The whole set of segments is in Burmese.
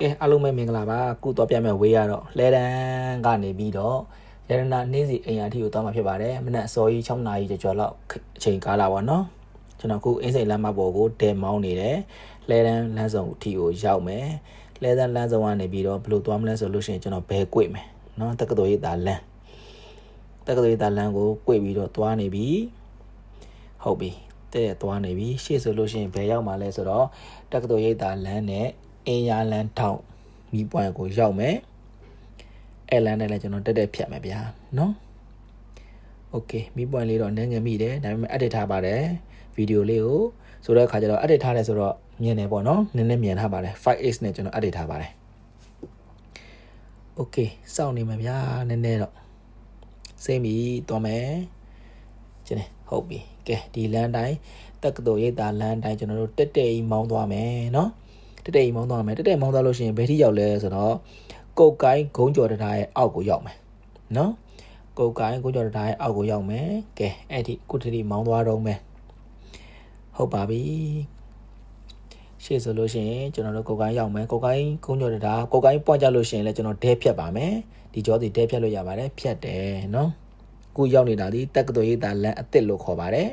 ကဲအားလုံးပဲမင်္ဂလာပါခုတော့ပြမယ်ဝေးရတော့လဲတန်းကနေပြီးတော့ရတနာနေ့စီအိမ်ယာထီကိုသွားမှာဖြစ်ပါတယ်မနက်အစောကြီး6နာရီကျော်ကျော်လောက်အချိန်ကားလာပါတော့ကျွန်တော်ခုအင်းစိန်လမ်းမပေါ်ကိုတဲမောင်းနေတယ်လဲတန်းလမ်းဆောင်ထီကိုရောက်မယ်လဲတန်းလမ်းဆောင်ကနေပြီးတော့ဘယ်လိုသွားမလဲဆိုလို့ရှိရင်ကျွန်တော်ဘယ်ကွေ့မယ်နော်တက္ကသိုလ်ရေးသားလမ်းတက္ကသိုလ်ရေးသားလမ်းကိုကွေ့ပြီးတော့သွားနေပြီဟုတ်ပြီတဲ့သွားနေပြီရှေ့ဆိုလို့ရှိရင်ဘယ်ရောက်မှာလဲဆိုတော့တက္ကသိုလ်ရိပ်သာလမ်းနဲ့ အင်းရလန်းထောက်မီးပွိုင်ကိုရောက်မယ်အဲလမ်းနဲ့လည်းကျွန်တော်တက်တက်ဖြတ်မယ်ဗျာနော်โอเคမီးပွိုင်လေးတော့နည်းငယ်မိတယ်ဒါပေမဲ့ edit ထားပါတယ်ဗီဒီယိုလေးကိုဆိုတော့အခါကျတော့ edit ထားတယ်ဆိုတော့မြင်တယ်ပေါ့နော်နည်းနည်းမြင်ထားပါတယ် 5x နဲ့ကျွန်တော် edit ထားပါတယ်โอเคစောင့်နေမှာဗျာနည်းနည်းတော့စိတ်မီသွားမယ်ကျင်းနေဟုတ်ပြီကဲဒီလမ်းတိုင်းတက္ကသိုလ်ရိပ်သာလမ်းတိုင်းကျွန်တော်တို့တက်တက်ကြီးမောင်းသွားမယ်နော် တက်တက်ကြီးမောင်းသွားမယ်တက်တက်မောင်းသွားလို့ရှိရင်ဘယ်ထိရောက်လဲဆိုတော့ကုတ်ကိုင်းဂုံးကျော်တထားရဲ့အောက်ကိုရောက်မယ်နော်ကုတ်ကိုင်းဂုံးကျော်တထားရဲ့အောက်ကိုရောက်မယ်ကဲအဲ့ဒီကုတ္တိမောင်းသွားတော့မယ်ဟုတ်ပါပြီရှေ့ဆိုလို့ရှိရင်ကျွန်တော်တို့ကုတ်ကိုင်းရောက်မယ်ကုတ်ကိုင်းဂုံးကျော်တထားကုတ်ကိုင်းပွန့်ကြလို့ရှိရင်လည်းကျွန်တော်ဒဲဖြတ်ပါမယ်ဒီကြောစီဒဲဖြတ်လို့ရပါတယ်ဖြတ်တယ်နော်ခုရောက်နေတာဒီတက္ကသိုလ်ရိပ်သာလမ်းအစ်စ်လို့ခေါ်ပါတယ်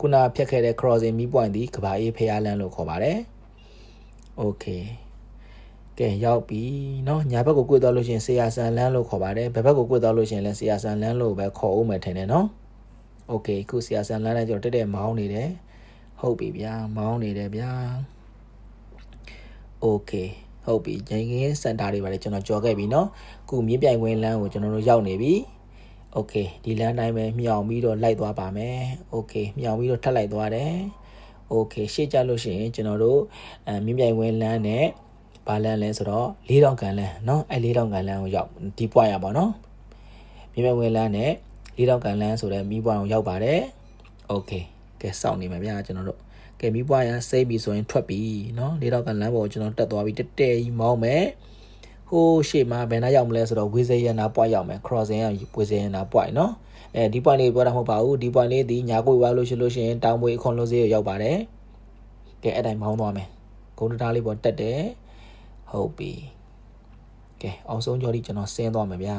ခုနဖြတ်ခဲ့တဲ့ crossing me point ဒီကဘာအေးဖျားလမ်းလို့ခေါ်ပါတယ်။ Okay ကဲရောက်ပြီเนาะညာဘက်ကိုကွေ့သွားလို့ရှိရင်ဆေးရဆန်လမ်းလို့ခေါ်ပါတယ်ဘယ်ဘက်ကိုကွေ့သွားလို့ရှိရင်လည်းဆေးရဆန်လမ်းလို့ပဲခေါ်ဦးမယ်ထင်တယ်เนาะ Okay ခုဆေးရဆန်လမ်းနဲ့ကျွန်တော်တက်တက်မောင်းနေတယ်ဟုတ်ပြီဗျာမောင်းနေတယ်ဗျာ Okay ဟုတ်ပြီဂျင်းကင်းစင်တာတွေပါတယ်ကျွန်တော်ကြော်ခဲ့ပြီเนาะခုမြင်းပြိုင်ခွင်းလမ်းကိုကျွန်တော်တို့ရောက်နေပြီโอเคဒီလမ်းတိုင်းပဲမြောင်ပြီးတော့လိုက်သွားပါမယ်โอเคမြောင်ပြီးတော့ထပ်လိုက်သွားတယ် โอเคရှေ့ကြလို့ရှိရင်ကျွန်တော်တို့အဲမြင်းပြိုင်ဝင်းလမ်းနဲ့ဘာလမ်းလဲဆိုတော့၄တောင်ကန်လမ်းเนาะအဲ၄တောင်ကန်လမ်းကိုရောက်ဒီပွားရပါเนาะမြင်းပြိုင်ဝင်းလမ်းနဲ့၄တောင်ကန်လမ်းဆိုတဲ့မိပွားအောင်ရောက်ပါတယ်โอเคကဲစောင့်နေမှာဗျာကျွန်တော်တို့ကဲမိပွားရစိတ်ပြီဆိုရင်ထွက်ပြီเนาะ၄တောင်ကန်လမ်းပေါ်ကျွန်တော်တက်သွားပြီတက်တဲကြီးမောင်းမယ် ဟိုးရှေ့မှာဘယ်နှရောက်မလဲဆိုတော့ဝေစေရနာပွိုက်ရောက်မယ် crossing ရဝေစေရနာပွိုက်เนาะအဲဒီ point လေးပြောတာမဟုတ်ပါဘူးဒီ point လေးဒီညာကိုဝါလို့ရှိလို့ရှိရင်တောင်မွေအခွန်လုံးစေးကိုရောက်ပါတယ်ကဲအဲ့တိုင်းမောင်းသွားမယ်ဂုံတတားလေးပေါ်တက်တယ်ဟုတ်ပြီကဲအောင်ဆုံးကြော်ဒီကျွန်တော်ဆင်းသွားမယ်ဗျာ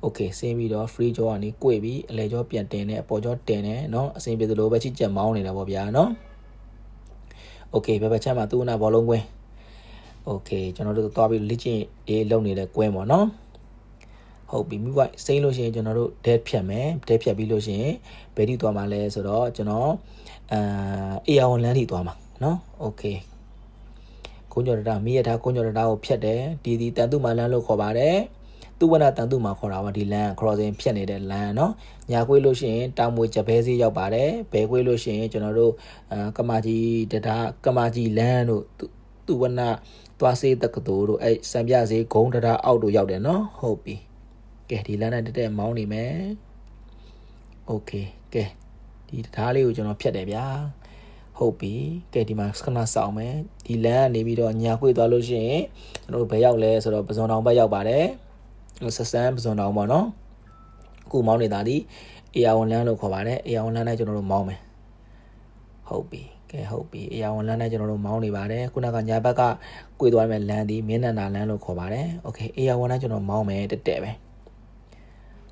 โอเคဆင်းပြီးတော့ free ကြောကနေ꿰ပြီးအလဲကြောပြန်တင်တယ်အပေါ်ကြောတင်တယ်เนาะအဆင်ပြေသလိုပဲချစ်ချက်မောင်းနေတာပေါ့ဗျာเนาะโอเคဘယ်ဘက်ချမ်းမှာသူ့နာဘောလုံးကွင်း โอเคကျွန်တော်တို့သွားပြီးလေ့ကျင့်ရေးလုပ်နေတဲ့ကွင်းပေါ့နော်ဟုတ်ပြီမိဘစိမ့်လို့ရှိရင်ကျွန်တော်တို့ဒဲဖြတ်မယ်ဒဲဖြတ်ပြီးလို့ရှိရင်ဘယ်ထိသွားမှာလဲဆိုတော့ကျွန်တော်အာအေယာဝန်လန်းထိသွားမှာနော်โอเคကုန်းကျော်တတာမိရထားကုန်းကျော်တတာကိုဖြတ်တယ်ဒီဒီတန်တုမာလန်းလို့ခေါ်ပါတယ်သူဝနတန်တုမာခေါ်တာပါဒီလမ်း crossing ဖြတ်နေတဲ့လမ်းเนาะညာကွေးလို့ရှိရင်တောင်မွေကြဘဲစေးရောက်ပါတယ်ဘဲကွေးလို့ရှိရင်ကျွန်တော်တို့အာကမာကြီးတတာကမာကြီးလမ်းတို့ သူဝနသွားစေးတက္ကသိုလ်တို့အဲ့စံပြစေးဂုံတတာအောက်တို့ရောက်တယ်เนาะဟုတ်ပြီကဲဒီလမ်းနဲ့တက်တက်မောင်းနေမယ်โอเคကဲဒီဓားလေးကိုကျွန်တော်ဖြတ်တယ်ဗျာဟုတ်ပြီကဲဒီမှာခဏစောင့်မယ်ဒီလမ်းကနေပြီးတော့ညာခွေသွားလို့ရှိရင်ကျွန်တော်တို့ဘယ်ရောက်လဲဆိုတော့ပဇွန်တောင်ဘက်ရောက်ပါတယ်ဆက်ဆန်းပဇွန်တောင်ပေါ့နော်အခုမောင်းနေတာဒီအေယာဝန်လမ်းလို့ခေါ်ပါတယ်အေယာဝန်လမ်းနဲ့ကျွန်တော်တို့မောင်းမယ်ဟုတ်ပြီ ကဲဟုတ်ပြီအေယာဝန်လမ်းနဲ့ကျွန်တော်တို့မောင်းနေပါတယ်ခုနကညာဘက်က꿰သွားမယ်လမ်းဒီမင်းနန္ဒာလမ်းလို့ခေါ်ပါတယ်โอเคအေယာဝန်လမ်းကျွန်တော်မောင်းမယ်တက်တက်ပဲ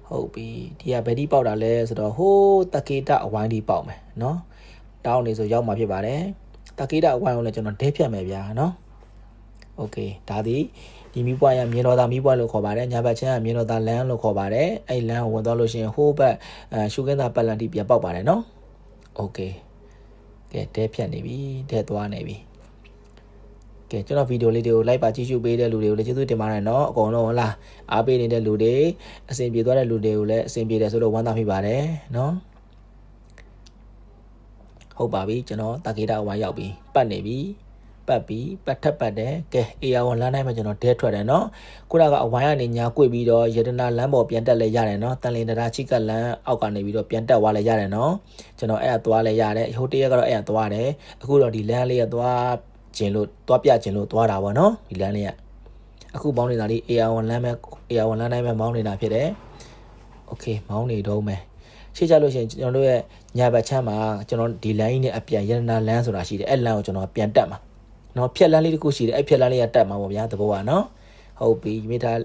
ဟုတ်ပြီဒီကဘယ်ဒီပေါက်တာလဲဆိုတော့ဟိုးတကေတအဝိုင်းဒီပေါက်မယ်เนาะတောင်းနေဆိုရောက်မှာဖြစ်ပါတယ်တကေတအဝိုင်းကိုလည်းကျွန်တော်ဒဲဖြတ်မယ်ဗျာเนาะโอเคဒါဒီဒီမီးပွားရမြေတော်သားမီးပွားလို့ခေါ်ပါတယ်ညာဘက်ချင်းကမြေတော်သားလမ်းလို့ခေါ်ပါတယ်အဲ့လမ်းကိုဝင်သွားလို့ရှိရင်ဟိုးဘက်အဲရှုခင်းသားပတ်လန်တီပြန်ပေါက်ပါတယ်เนาะโอเค ကဲဒဲဖြတ်နေပြီဒဲသွားနေပြီကဲကျွန်တော်ဗီဒီယိုလေးတွေကို like ပါကြည့်ရှုပေးတဲ့လူတွေကိုလည်းကျေးဇူးတင်ပါတယ်เนาะအကုန်လုံးဟုတ်လားအားပေးနေတဲ့လူတွေအဆင်ပြေသွားတဲ့လူတွေကိုလည်းအဆင်ပြေတယ်ဆိုတော့ဝမ်းသာမိပါတယ်เนาะဟုတ်ပါပြီကျွန်တော်တာကေတာဝိုင်းရောက်ပြီပတ်နေပြီ ပတ်ပြီးပတ်ထက်ပတ်တယ်ကဲအေယာဝန်လမ်းတိုင်းမှာကျွန်တော်ဒဲထွက်တယ်နော်ခုနကအဝိုင်းကနေညာကွေ့ပြီးတော့ရတနာလမ်းပေါ်ပြန်တက်လဲရတယ်နော်တန်လင်တရားချိကလမ်းအောက်ကနေပြီးတော့ပြန်တက်သွားလဲရတယ်နော်ကျွန်တော်အဲ့အသွားလဲရတယ်ဟိုတရက်ကတော့အဲ့အသွားတယ်အခုတော့ဒီလမ်းလေးကသွားခြင်းလို့သွားပြခြင်းလို့သွားတာပေါ့နော်ဒီလမ်းလေးကအခုပေါင်းနေတာလေး AR1 လမ်းမဲ့ AR1 လမ်းတိုင်းပဲမောင်းနေတာဖြစ်တယ်။ Okay မောင်းနေတော့မယ်။ရှေ့ကြလို့ရှိရင်ကျွန်တော်တို့ရဲ့ညာဘက်ချမ်းမှာကျွန်တော်ဒီလမ်းကြီးနဲ့အပြန်ရတနာလမ်းဆိုတာရှိတယ်။အဲ့လမ်းကိုကျွန်တော်ပြန်တက်မှာ။ နော်ဖြက်လန်းလေးတစ်ခုရှိတယ်အဲ့ဖြက်လန်းလေးကတက်မှာပေါ့ဗျာသဘောကနော်ဟုတ်ပြီမိသား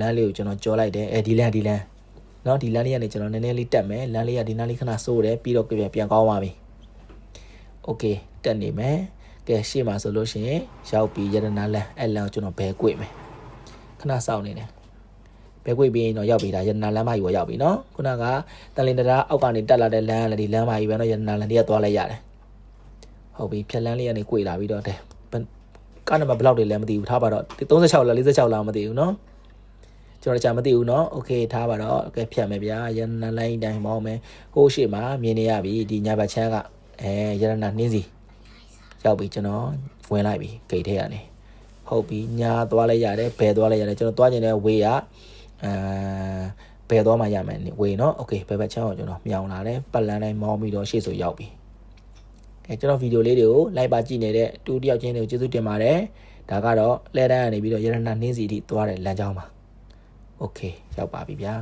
လမ်းလေးကိုကျွန်တော်ကြောလိုက်တယ်အဲဒီလမ်းဒီလမ်းနော်ဒီလမ်းလေးကနေကျွန်တော်နည်းနည်းလေးတက်မယ်လမ်းလေးကဒီနားလေးခဏစိုးတယ်ပြီးတော့ပြန်ပြန်ကောင်းပါပြီโอเคတက်နေမယ်ကဲရှေ့မှာဆိုလို့ရှိရင်ရောက်ပြီးရတနာလမ်းအဲ့လမ်းကိုကျွန်တော်ဘဲကွေ့မယ်ခဏစောင့်နေတယ်ဘဲကွေ့ပြီးရင်တော့ရောက်ပြီဒါရတနာလမ်းမကြီးကိုရောက်ပြီနော်ခုနကတန်လင်တရာအောက်ကနေတက်လာတဲ့လမ်းကလည်းဒီလမ်းမကြီးပဲနော်ရတနာလမ်းတွေကသွားလိုက်ရတယ် ဟုတ်ပြီဖြက်လန်းလေးကနေကွေ့လာပြီးတော့တဲ့ကားနံပါတ်ဘယ်လောက်တွေလဲမသိဘူးထားပါတော့36လား46လားမသိဘူးနော် ကျွန်တော်ကြာမသိဘူးเนาะโอเคထားပါတော့โอเคဖြတ်မယ်ဗျာရတနာလိုင်းတိုင်းမောင်းမယ်ဟိုးရှိမှာမြင်နေရပြီဒီညာဘက်ချမ်းကအဲရတနာနှင်းစီရောက်ပြီကျွန်တော်ဝင်လိုက်ပြီဂိတ်ထဲကနေဟုတ်ပြီညာသွားလိုက်ရတယ်ဘယ်သွားလိုက်ရတယ်ကျွန်တော်သွားကျင်တဲ့ဝေးကအာဘယ်သွားမှရမယ်ဝေးเนาะโอเคဘယ်ဘက်ချမ်းကိုကျွန်တော်မြောင်လာတယ်ပတ်လန်းတိုင်းမောင်းပြီးတော့ရှေ့ဆိုရောက်ပြီ အဲကျွန်တော်ဗီဒီယိုလေးတွေကိုလိုက်ပါကြည့်နေတဲ့တူတယောက်ချင်းတွေကိုကျေးဇူးတင်ပါတယ်ဒါကတော့လဲတန်းကနေပြီးတော့ရတနာနှင်းစီအထိသွားတဲ့လမ်းကြောင်းပါ โอเคရောက်ပါပြီဗျာ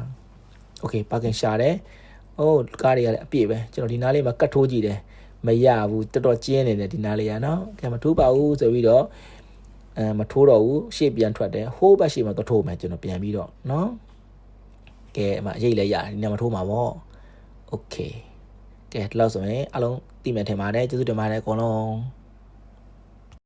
โอเคပါကင်ရှာတယ်အိုးကားတွေကလည်းအပြည့်ပဲကျွန်တော်ဒီနားလေးမှာကတ်ထိုးကြည့်တယ်မရဘူးတော်တော်ကျင်းနေတယ်ဒီနားလေးကနော်ကဲမထိုးပါဘူးဆိုပြီးတော့အဲမထိုးတော့ဘူးရှေ့ပြန်ထွက်တယ်ဟိုးဘက်ရှေ့မှာတော့ထိုးမယ်ကျွန်တော်ပြန်ပြီးတော့နော်ကဲအမအရေးလည်းရတယ်ဒီနားမထိုးမှာပေါ့โอเค ကဲဒီလောက်ဆိုရင်အလုံးသိမယ်ထင်ပါတယ်ကျေးဇူးတင်ပါတယ်အကုန်လုံး